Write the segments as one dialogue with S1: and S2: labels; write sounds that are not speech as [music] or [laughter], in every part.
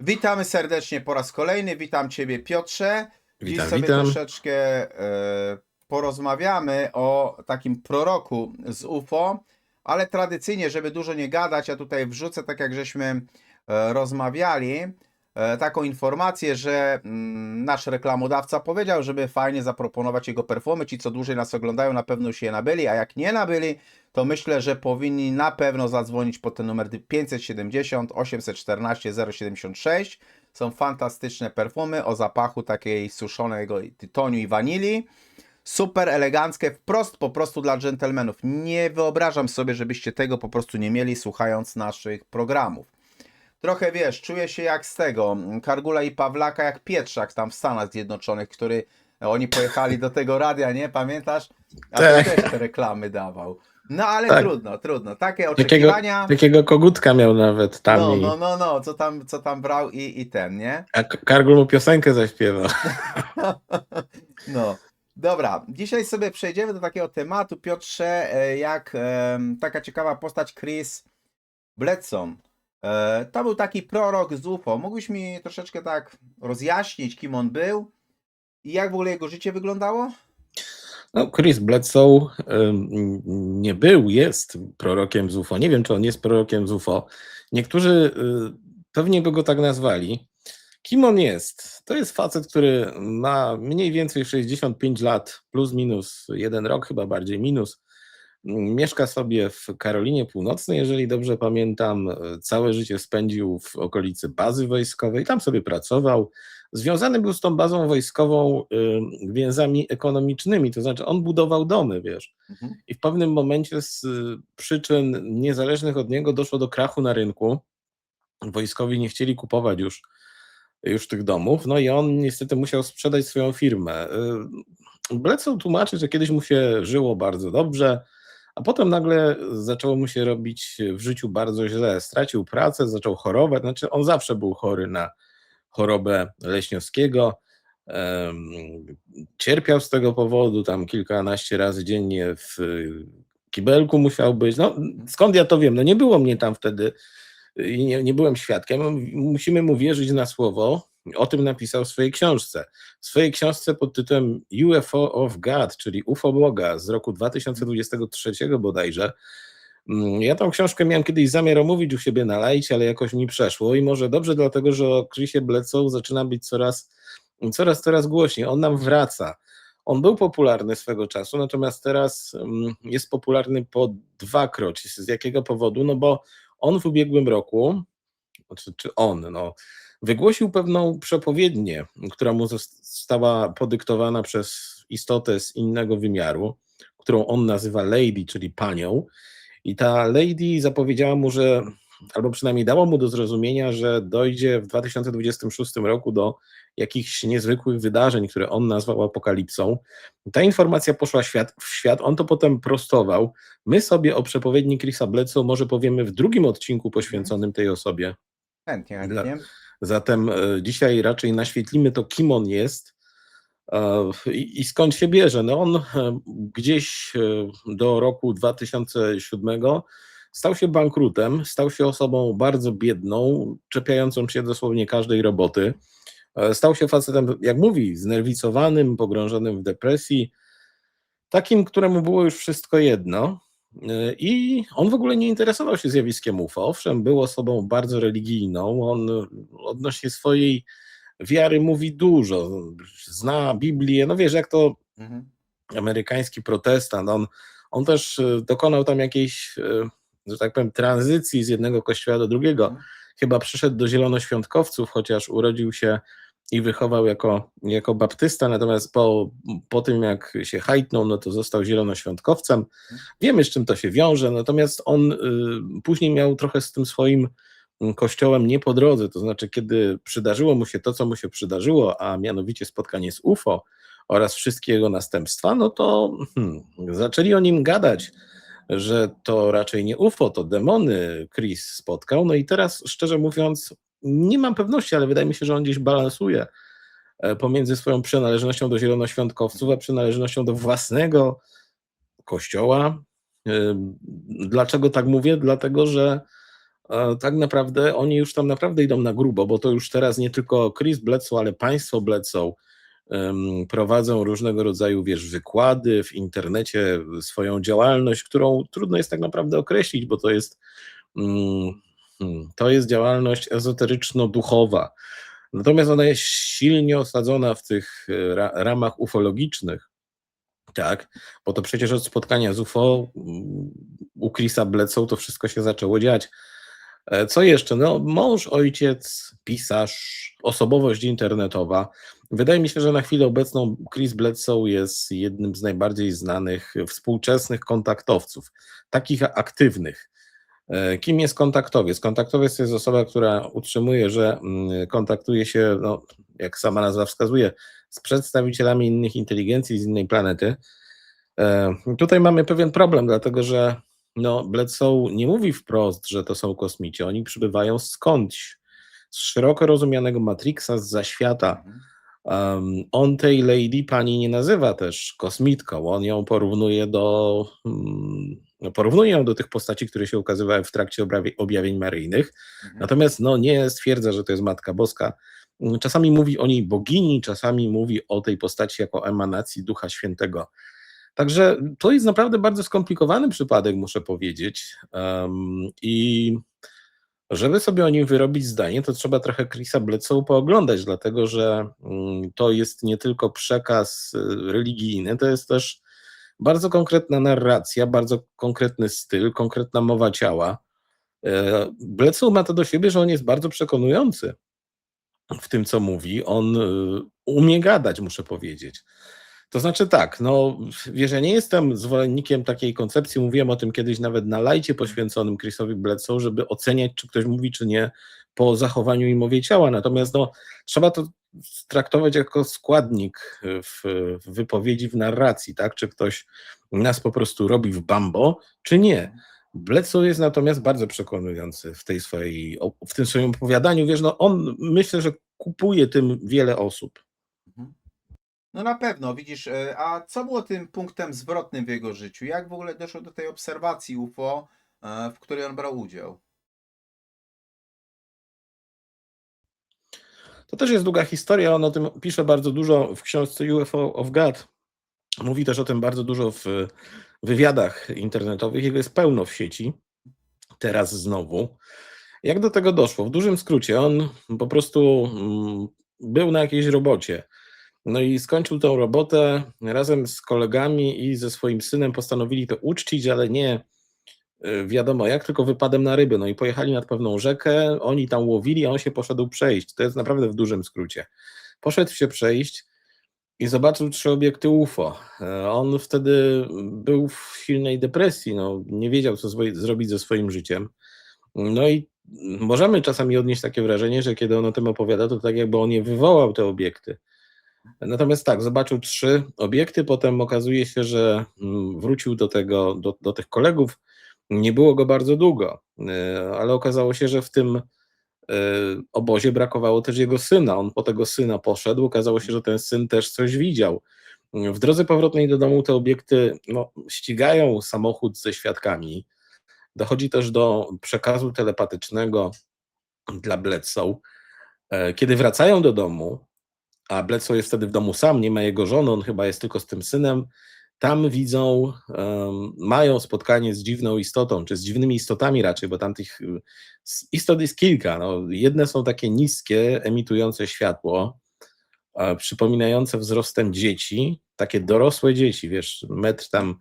S1: Witamy serdecznie po raz kolejny. Witam Ciebie, Piotrze. Dziś
S2: Witam,
S1: sobie
S2: witam.
S1: troszeczkę e, porozmawiamy o takim proroku z UFO, ale tradycyjnie, żeby dużo nie gadać, ja tutaj wrzucę, tak jak żeśmy e, rozmawiali, taką informację, że mm, nasz reklamodawca powiedział, żeby fajnie zaproponować jego perfumy. Ci, co dłużej nas oglądają, na pewno już je nabyli, a jak nie nabyli, to myślę, że powinni na pewno zadzwonić po ten numer 570 814 076. Są fantastyczne perfumy o zapachu takiej suszonego tytoniu i wanilii. Super eleganckie, wprost po prostu dla dżentelmenów. Nie wyobrażam sobie, żebyście tego po prostu nie mieli słuchając naszych programów. Trochę wiesz, czuję się jak z tego, Kargula i Pawlaka, jak Pietrzak tam w Stanach Zjednoczonych, który oni pojechali do tego radia, nie? Pamiętasz? A
S2: Tak.
S1: też te reklamy dawał. No ale
S2: Tak.
S1: trudno, trudno. Takie
S2: Takiego,
S1: oczekiwania.
S2: takiego kogutka miał nawet tam
S1: No,
S2: i
S1: no, no, no, co tam, co tam brał i, i ten, nie?
S2: a Kargul mu piosenkę zaśpiewał. [laughs]
S1: No. Dobra, dzisiaj sobie przejdziemy do takiego tematu, Piotrze, e, jak em, taka ciekawa postać Chris Bledson. E, To był taki prorok z UFO. Mógłbyś mi troszeczkę tak rozjaśnić, kim on był i jak w ogóle jego życie wyglądało?
S2: No, Chris Bledsoe nie był, jest prorokiem z UFO. Nie wiem, czy on jest prorokiem z UFO. Niektórzy y, pewnie by go tak nazwali. Kim on jest? To jest facet, który ma mniej więcej 65 lat, plus minus jeden rok, chyba bardziej minus. Mieszka sobie w Karolinie Północnej, jeżeli dobrze pamiętam. Całe życie spędził w okolicy bazy wojskowej, tam sobie pracował. Związany był z tą bazą wojskową y, więzami ekonomicznymi, to znaczy on budował domy, wiesz.
S1: Mhm.
S2: I w pewnym momencie z y, przyczyn niezależnych od niego doszło do krachu na rynku. Wojskowi nie chcieli kupować już, już tych domów, no i on niestety musiał sprzedać swoją firmę. Y, Bledsoe tłumaczy, że kiedyś mu się żyło bardzo dobrze, a potem nagle zaczęło mu się robić w życiu bardzo źle. Stracił pracę, zaczął chorować, znaczy on zawsze był chory na chorobę Leśniowskiego. Cierpiał z tego powodu, tam kilkanaście razy dziennie w kibelku musiał być. No, skąd ja to wiem? No nie było mnie tam wtedy i nie, nie byłem świadkiem. Musimy mu wierzyć na słowo. O tym napisał w swojej książce. W swojej książce pod tytułem UFO of God, czyli UFO Boga z roku 2023 bodajże. Mm, Ja tą książkę miałem kiedyś zamiar omówić u siebie na lajcie, ale jakoś mi przeszło i może dobrze dlatego, że o Chrisie Bledsoe zaczyna być coraz, coraz, coraz głośniej. On nam wraca. On był popularny swego czasu, natomiast teraz mm, jest popularny po dwakroć. Z jakiego powodu? No bo on w ubiegłym roku, czy, czy on, no, wygłosił pewną przepowiednię, która mu została podyktowana przez istotę z innego wymiaru, którą on nazywa Lady, czyli panią. I ta Lady zapowiedziała mu, że, albo przynajmniej dała mu do zrozumienia, że dojdzie w 2026 roku do jakichś niezwykłych wydarzeń, które on nazwał apokalipsą. Ta informacja poszła świat, w świat, on to potem prostował. My sobie o przepowiedni Chrisa Bledsoe może powiemy w drugim odcinku poświęconym tej osobie.
S1: Chętnie,
S2: Dla-
S1: chętnie.
S2: Zatem e, dzisiaj raczej naświetlimy to, kim on jest e, i, skąd się bierze. No on e, gdzieś do roku 2007 stał się bankrutem, stał się osobą bardzo biedną, czepiającą się dosłownie każdej roboty. Stał się facetem, jak mówi, znerwicowanym, pogrążonym w depresji, takim, któremu było już wszystko jedno. I on w ogóle nie interesował się zjawiskiem UFO. Owszem, był osobą bardzo religijną. On odnośnie swojej wiary mówi dużo. Zna Biblię. No wiesz, jak to
S1: Mhm.
S2: amerykański protestant. On, on też e, dokonał tam jakiejś, e, że tak powiem, tranzycji z jednego kościoła do drugiego.
S1: Mhm.
S2: Chyba przyszedł do zielonoświątkowców, chociaż urodził się i wychował jako, jako baptysta, natomiast po, po tym jak się hajtnął, no to został zielonoświątkowcem. Wiemy, z czym to się wiąże, natomiast on y, później miał trochę z tym swoim mm, kościołem nie po drodze, to znaczy kiedy przydarzyło mu się to, co mu się przydarzyło, a mianowicie spotkanie z UFO oraz wszystkie jego następstwa, no to hmm, zaczęli o nim gadać, że to raczej nie UFO, to demony Chris spotkał. No i teraz, szczerze mówiąc, nie mam pewności, ale wydaje mi się, że on gdzieś balansuje e, pomiędzy swoją przynależnością do zielonoświątkowców, a przynależnością do własnego kościoła. E, Dlaczego tak mówię? Dlatego, że e, tak naprawdę oni już tam naprawdę idą na grubo, bo to już teraz nie tylko Chris Bledsoe, ale państwo Bledsoe prowadzą różnego rodzaju, wiesz, wykłady w internecie, swoją działalność, którą trudno jest tak naprawdę określić, bo to jest mm, to jest działalność ezoteryczno-duchowa. Natomiast ona jest silnie osadzona w tych e, ra ramach ufologicznych. Tak, bo to przecież od spotkania z UFO mm, u Chrisa Bledsoe to wszystko się zaczęło dziać. E, Co jeszcze? No, mąż, ojciec, pisarz, osobowość internetowa. Wydaje mi się, że na chwilę obecną Chris Bledsoe jest jednym z najbardziej znanych współczesnych kontaktowców, takich aktywnych. E, Kim jest kontaktowiec? Kontaktowiec to jest osoba, która utrzymuje, że mm, kontaktuje się, no, jak sama nazwa wskazuje, z przedstawicielami innych inteligencji z innej planety. E, Tutaj mamy pewien problem, dlatego że no, Bledsoe nie mówi wprost, że to są kosmici. Oni przybywają skądś, z szeroko rozumianego Matrixa, z zaświata. Um, on tej lady pani nie nazywa też kosmitką. On ją porównuje do. mm, no, porównuje ją do tych postaci, które się ukazywały w trakcie objawie, objawień maryjnych.
S1: Mhm.
S2: Natomiast no, nie stwierdza, że to jest Matka Boska. Mm, Czasami mówi o niej bogini, czasami mówi o tej postaci jako emanacji Ducha Świętego. Także to jest naprawdę bardzo skomplikowany przypadek, muszę powiedzieć. Um, I żeby sobie o nim wyrobić zdanie, to trzeba trochę Chrisa Bledsoe pooglądać, dlatego że mm, to jest nie tylko przekaz y, religijny, to jest też bardzo konkretna narracja, bardzo konkretny styl, konkretna mowa ciała. E, Bledsoe ma to do siebie, że on jest bardzo przekonujący w tym, co mówi. On y, umie gadać, muszę powiedzieć. To znaczy tak, no wiesz, ja nie jestem zwolennikiem takiej koncepcji, mówiłem o tym kiedyś nawet na lajcie poświęconym Chrisowi Bledsoe, żeby oceniać, czy ktoś mówi, czy nie, po zachowaniu i mowie ciała, natomiast no, trzeba to traktować jako składnik w, wypowiedzi, w narracji, tak, czy ktoś nas po prostu robi w bambo, czy nie. Bledsoe jest natomiast bardzo przekonujący w tej swojej, w tym swoim opowiadaniu, wiesz, no on myślę, że kupuje tym wiele osób.
S1: No na pewno, widzisz, e, a co było tym punktem zwrotnym w jego życiu? Jak w ogóle doszło do tej obserwacji UFO, e, w której on brał udział?
S2: To też jest długa historia, on o tym pisze bardzo dużo w książce UFO of God. Mówi też o tym bardzo dużo w wywiadach internetowych, jego jest pełno w sieci, teraz znowu. Jak do tego doszło? W dużym skrócie, on po prostu mm, był na jakiejś robocie. No i skończył tą robotę razem z kolegami i ze swoim synem postanowili to uczcić, ale nie wiadomo jak, tylko wypadem na ryby. No i pojechali nad pewną rzekę, oni tam łowili, a on się poszedł przejść. To jest naprawdę w dużym skrócie. Poszedł się przejść i zobaczył trzy obiekty UFO. E, On wtedy był w silnej depresji, no, nie wiedział, co zrobić ze swoim życiem. No i możemy czasami odnieść takie wrażenie, że kiedy on o tym opowiada, to tak jakby on je wywołał te obiekty. Natomiast tak, zobaczył trzy obiekty, potem okazuje się, że mm, wrócił do tego, do, do tych kolegów. Nie było go bardzo długo, e, ale okazało się, że w tym e, obozie brakowało też jego syna. On po tego syna poszedł, okazało się, że ten syn też coś widział. W drodze powrotnej do domu te obiekty no, ścigają samochód ze świadkami. Dochodzi też do przekazu telepatycznego dla Bledsoe. E, Kiedy wracają do domu, a Bledsoe jest wtedy w domu sam, nie ma jego żony, on chyba jest tylko z tym synem, tam widzą, em, mają spotkanie z dziwną istotą, czy z dziwnymi istotami raczej, bo tam tych y, istot jest kilka. No, jedne są takie niskie, emitujące światło, e, przypominające wzrostem dzieci, takie dorosłe dzieci, wiesz, metr tam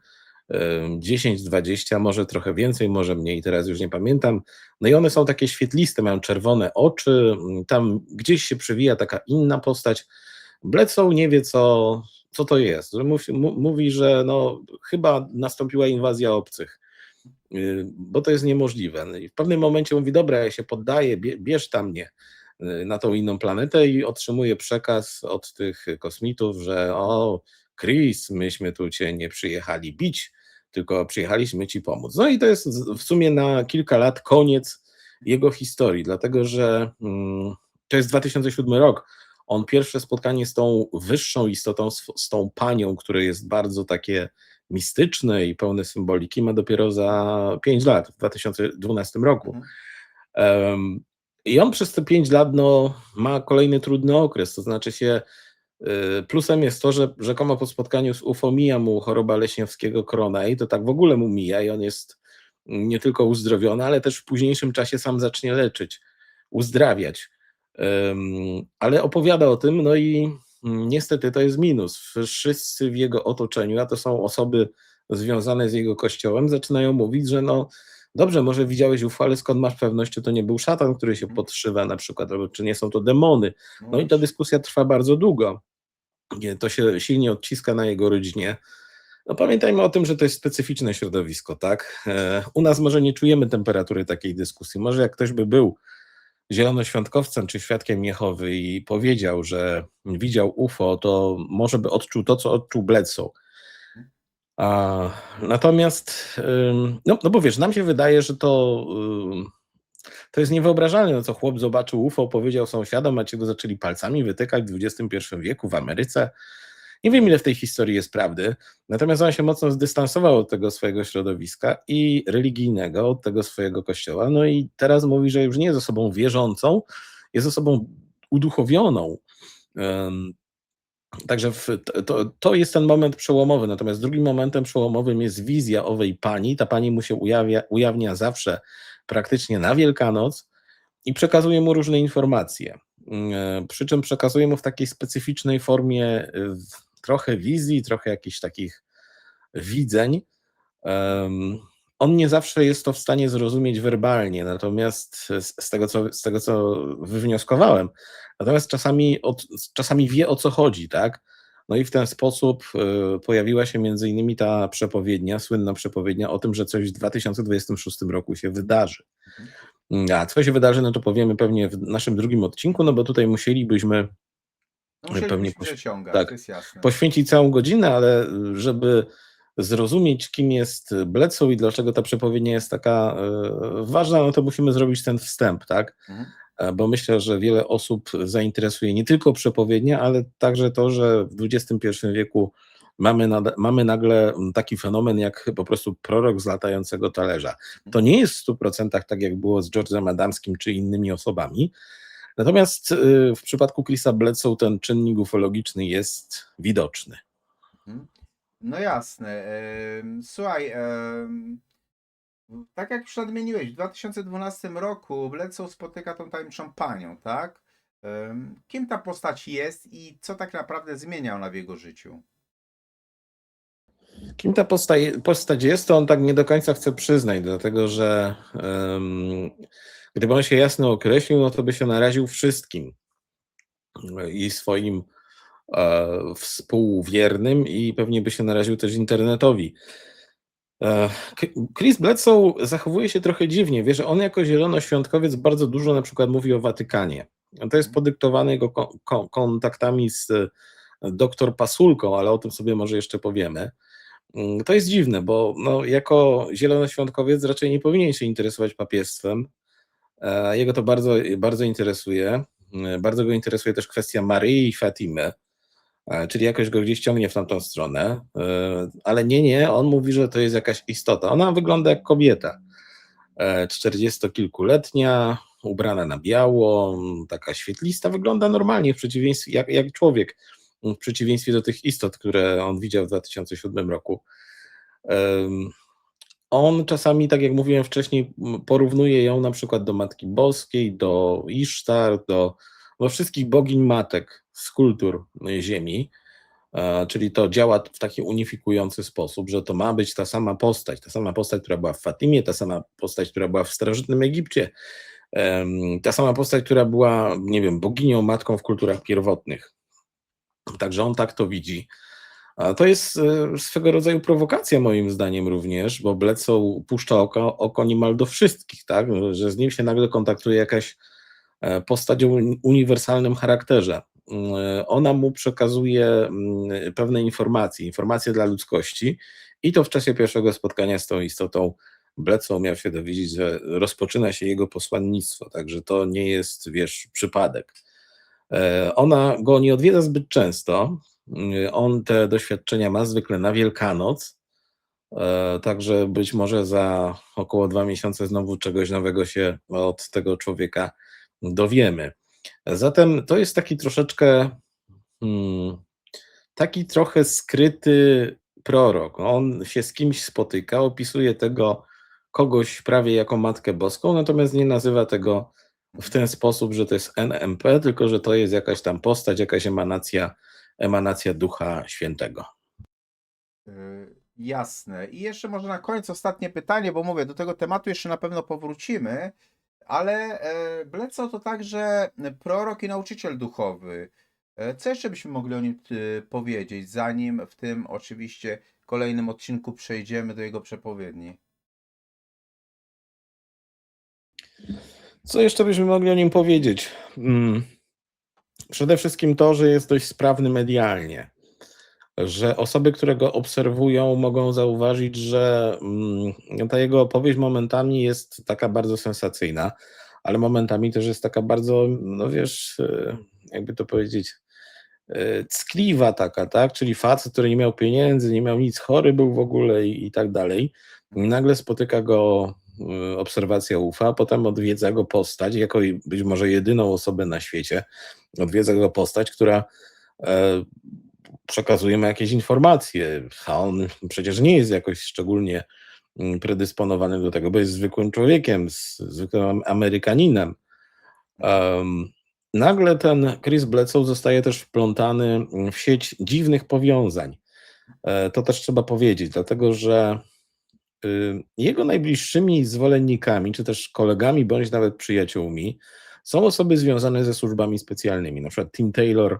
S2: em, 10-20, może trochę więcej, może mniej, teraz już nie pamiętam. No i one są takie świetliste, mają czerwone oczy, tam gdzieś się przewija taka inna postać. Bledsoe nie wie, co, co to jest. Że Mówi, mówi, że no, chyba nastąpiła inwazja obcych, y, bo to jest niemożliwe. No i w pewnym momencie mówi, dobra, ja się poddaję, bie- bierz tam mnie y, na tą inną planetę i otrzymuje przekaz od tych kosmitów, że o, Chris, myśmy tu cię nie przyjechali bić, tylko przyjechaliśmy ci pomóc. No i to jest w sumie na kilka lat koniec jego historii, dlatego że mm, to jest 2007 rok. On pierwsze spotkanie z tą wyższą istotą, z, tą panią, które jest bardzo takie mistyczne i pełne symboliki, ma dopiero za 5 lat, w 2012 roku. Em, I on przez te 5 lat no, ma kolejny trudny okres. To znaczy się, y, plusem jest to, że rzekomo po spotkaniu z UFO mija mu choroba leśniowskiego krona i to tak w ogóle mu mija i on jest nie tylko uzdrowiony, ale też w późniejszym czasie sam zacznie leczyć, uzdrawiać. Ale opowiada o tym, no i mm, niestety to jest minus. Wszyscy w jego otoczeniu, a to są osoby związane z jego kościołem, zaczynają mówić, że no dobrze, może widziałeś UFO, ale skąd masz pewność, czy to nie był szatan, który się podszywa na przykład, albo czy nie są to demony. No i ta dyskusja trwa bardzo długo. To się silnie odciska na jego rodzinie. No pamiętajmy o tym, że to jest specyficzne środowisko, tak? E, U nas może nie czujemy temperatury takiej dyskusji. Może jak ktoś by był zielonoświątkowcem czy świadkiem Jehowy i powiedział, że widział UFO, to może by odczuł to, co odczuł Bledsoe. A, natomiast, no, no bo wiesz, nam się wydaje, że to, to jest niewyobrażalne, no co chłop zobaczył UFO, powiedział sąsiadom, a ci go zaczęli palcami wytykać w XXI wieku w Ameryce. Nie wiem, ile w tej historii jest prawdy, natomiast on się mocno zdystansował od tego swojego środowiska i religijnego, od tego swojego kościoła. No i teraz mówi, że już nie jest osobą wierzącą, jest osobą uduchowioną. Także w, to, to jest ten moment przełomowy. Natomiast drugim momentem przełomowym jest wizja owej pani. Ta pani mu się ujawia, ujawnia zawsze praktycznie na Wielkanoc i przekazuje mu różne informacje. Przy czym przekazuje mu w takiej specyficznej formie yy, trochę wizji, trochę jakichś takich widzeń. On nie zawsze jest to w stanie zrozumieć werbalnie, natomiast z, z, tego, co, z tego, co wywnioskowałem, natomiast czasami, od, czasami wie o co chodzi, tak? No i w ten sposób y, pojawiła się między innymi ta przepowiednia, słynna przepowiednia o tym, że coś w 2026 roku się wydarzy. A co się wydarzy, no to powiemy pewnie w naszym drugim odcinku, no bo tutaj musielibyśmy pewnie
S1: musielibyśmy
S2: poś-
S1: przeciągać,
S2: tak.
S1: to jest jasne.
S2: poświęcić całą godzinę, ale żeby zrozumieć, kim jest Bledsoe i dlaczego ta przepowiednia jest taka e, ważna, no to musimy zrobić ten wstęp, tak?
S1: Mhm.
S2: E, Bo myślę, że wiele osób zainteresuje nie tylko przepowiednia, ale także to, że w XXI wieku mamy, mamy nagle taki fenomen jak po prostu prorok z latającego talerza. To nie jest w 100% tak, jak było z George'em Adamskim czy innymi osobami, Natomiast y, w przypadku Chrisa Bledsoe ten czynnik ufologiczny jest widoczny.
S1: Mhm. No jasne. Słuchaj, tak jak już nadmieniłeś, w 2012 roku Bledsoe spotyka tą tajemniczą panią, tak? Kim ta postać jest i co tak naprawdę zmienia ona w jego życiu?
S2: Kim ta postać, postać jest, to on tak nie do końca chce przyznać, dlatego że um, gdyby on się jasno określił, no to by się naraził wszystkim i swoim e, współwiernym i pewnie by się naraził też internetowi. E, Chris Bledsoe zachowuje się trochę dziwnie. Wie, że on jako zielonoświątkowiec bardzo dużo na przykład mówi o Watykanie. To jest podyktowane jego ko- ko- kontaktami z e, doktor Pasulką, ale o tym sobie może jeszcze powiemy. Mm, To jest dziwne, bo no, jako zielonoświątkowiec raczej nie powinien się interesować papiestwem. E, Jego to bardzo, bardzo interesuje. Mm, Bardzo go interesuje też kwestia Maryi i Fatimy, e, czyli jakoś go gdzieś ciągnie w tamtą stronę. E, Ale nie, nie, on mówi, że to jest jakaś istota. Ona wygląda jak kobieta. E, Czterdziestokilkuletnia, ubrana na biało, taka świetlista, wygląda normalnie w przeciwieństwie, jak, jak człowiek, w przeciwieństwie do tych istot, które on widział w 2007 roku. On czasami, tak jak mówiłem wcześniej, porównuje ją na przykład do Matki Boskiej, do Isztar, do, do wszystkich bogiń matek z kultur y, Ziemi. E, Czyli to działa w taki unifikujący sposób, że to ma być ta sama postać, ta sama postać, która była w Fatimie, ta sama postać, która była w starożytnym Egipcie, ta sama postać, która była, nie wiem, boginią, matką w kulturach pierwotnych. Także on tak to widzi. A to jest e, swego rodzaju prowokacja moim zdaniem również, bo Bledsoe puszcza oko, oko niemal do wszystkich, tak? że z nim się nagle kontaktuje jakaś e, postać o uni- uniwersalnym charakterze. Mm, e, Ona mu przekazuje mm, pewne informacje, informacje dla ludzkości i to w czasie pierwszego spotkania z tą istotą Bledsoe miał się dowiedzieć, że rozpoczyna się jego posłannictwo, także to nie jest, wiesz, przypadek. Ona go nie odwiedza zbyt często. On te doświadczenia ma zwykle na Wielkanoc. E, Także być może za około dwa miesiące znowu czegoś nowego się od tego człowieka dowiemy. Zatem to jest taki troszeczkę, hmm, taki trochę skryty prorok. On się z kimś spotyka, opisuje tego kogoś prawie jako Matkę Boską, natomiast nie nazywa tego w ten sposób, że to jest NMP, tylko że to jest jakaś tam postać, jakaś emanacja, emanacja Ducha Świętego.
S1: Y, Jasne. I jeszcze może na koniec ostatnie pytanie, bo mówię, do tego tematu jeszcze na pewno powrócimy, ale e, Bledsoe to także prorok i nauczyciel duchowy. E, Co jeszcze byśmy mogli o nim powiedzieć, zanim w tym oczywiście kolejnym odcinku przejdziemy do jego przepowiedni?
S2: Co jeszcze byśmy mogli o nim powiedzieć? Mm, Przede wszystkim to, że jest dość sprawny medialnie. Że osoby, które go obserwują, mogą zauważyć, że mm, ta jego opowieść momentami jest taka bardzo sensacyjna, ale momentami też jest taka bardzo, no wiesz, e, jakby to powiedzieć, e, ckliwa taka, tak? Czyli facet, który nie miał pieniędzy, nie miał nic, chory był w ogóle i, i tak dalej. I nagle spotyka go y, obserwacja UFA, potem odwiedza go postać, jako być może jedyną osobę na świecie, odwiedza go postać, która e, przekazuje mu jakieś informacje, a on przecież nie jest jakoś szczególnie mm, predysponowany do tego, bo jest zwykłym człowiekiem, zwykłym Am- Amerykaninem. Em, nagle ten Chris Bledsoe zostaje też wplątany w sieć dziwnych powiązań. E, To też trzeba powiedzieć, dlatego że y, jego najbliższymi zwolennikami, czy też kolegami, bądź nawet przyjaciółmi, są osoby związane ze służbami specjalnymi, na przykład Tim Taylor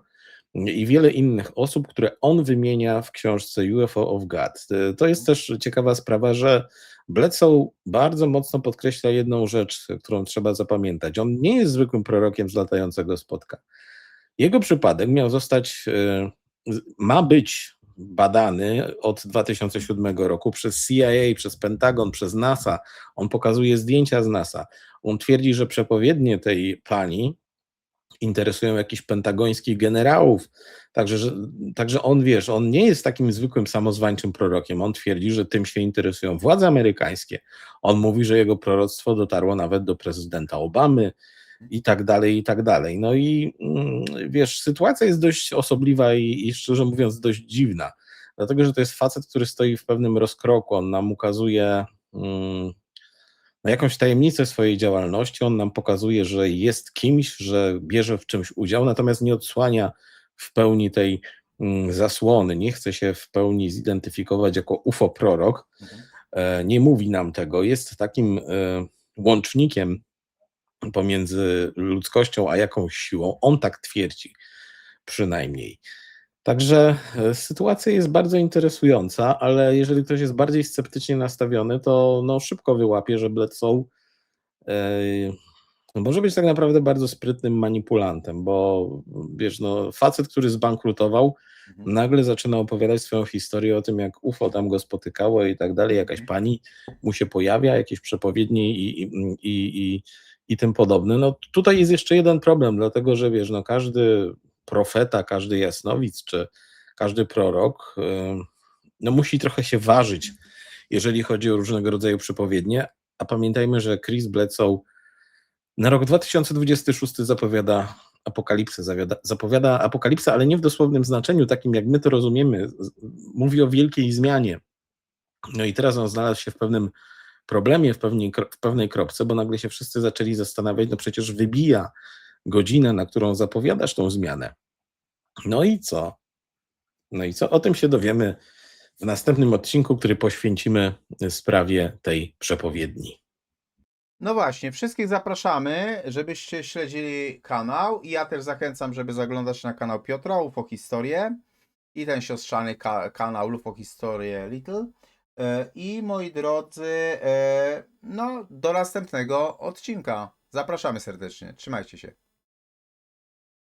S2: i wiele innych osób, które on wymienia w książce UFO of God. To jest też ciekawa sprawa, że Bledsoe bardzo mocno podkreśla jedną rzecz, którą trzeba zapamiętać. On nie jest zwykłym prorokiem z latającego spotka. Jego przypadek miał zostać, y, ma być badany od 2007 roku przez CIA, przez Pentagon, przez NASA. On pokazuje zdjęcia z NASA. On twierdzi, że przepowiednie tej pani interesują jakichś pentagońskich generałów. Także, że, także on, wiesz, on nie jest takim zwykłym samozwańczym prorokiem. On twierdzi, że tym się interesują władze amerykańskie. On mówi, że jego proroctwo dotarło nawet do prezydenta Obamy i tak dalej, i tak dalej. No i mm, wiesz, sytuacja jest dość osobliwa i, i szczerze mówiąc dość dziwna, dlatego że to jest facet, który stoi w pewnym rozkroku. On nam ukazuje mm, no, jakąś tajemnicę swojej działalności, on nam pokazuje, że jest kimś, że bierze w czymś udział, natomiast nie odsłania w pełni tej mm, zasłony, nie chce się w pełni zidentyfikować jako UFO prorok,
S1: Mhm.
S2: e, nie mówi nam tego, jest takim e, łącznikiem pomiędzy ludzkością a jakąś siłą. On tak twierdzi, przynajmniej. Także e, sytuacja jest bardzo interesująca, ale jeżeli ktoś jest bardziej sceptycznie nastawiony, to no, szybko wyłapie, że Bledsoe e, no, może być tak naprawdę bardzo sprytnym manipulantem, bo wiesz, no, facet, który zbankrutował,
S1: Mhm.
S2: nagle zaczyna opowiadać swoją historię o tym, jak UFO tam go spotykało i tak dalej, jakaś
S1: Mhm.
S2: pani mu się pojawia, jakieś przepowiednie i, i, i, i, i tym podobne. No tutaj jest jeszcze jeden problem, dlatego że wiesz, no każdy profeta, każdy jasnowic, czy każdy prorok, no musi trochę się ważyć, jeżeli chodzi o różnego rodzaju przepowiednie, a pamiętajmy, że Chris Bledsoe na rok 2026 zapowiada apokalipsę, zawiada, zapowiada apokalipsę, ale nie w dosłownym znaczeniu, takim jak my to rozumiemy. Mówi o wielkiej zmianie. No i teraz on znalazł się w pewnym problemie, w pewnej, w pewnej kropce, bo nagle się wszyscy zaczęli zastanawiać, no przecież wybija godzinę, na którą zapowiadasz tą zmianę. No i co? No i co? O tym się dowiemy w następnym odcinku, który poświęcimy sprawie tej przepowiedni.
S1: No właśnie, wszystkich zapraszamy, żebyście śledzili kanał i ja też zachęcam, żeby zaglądać na kanał Piotra UFO Historię i ten siostrzany ka- kanał UFO Historię Little. E, I moi drodzy, e, no do następnego odcinka. Zapraszamy serdecznie. Trzymajcie się.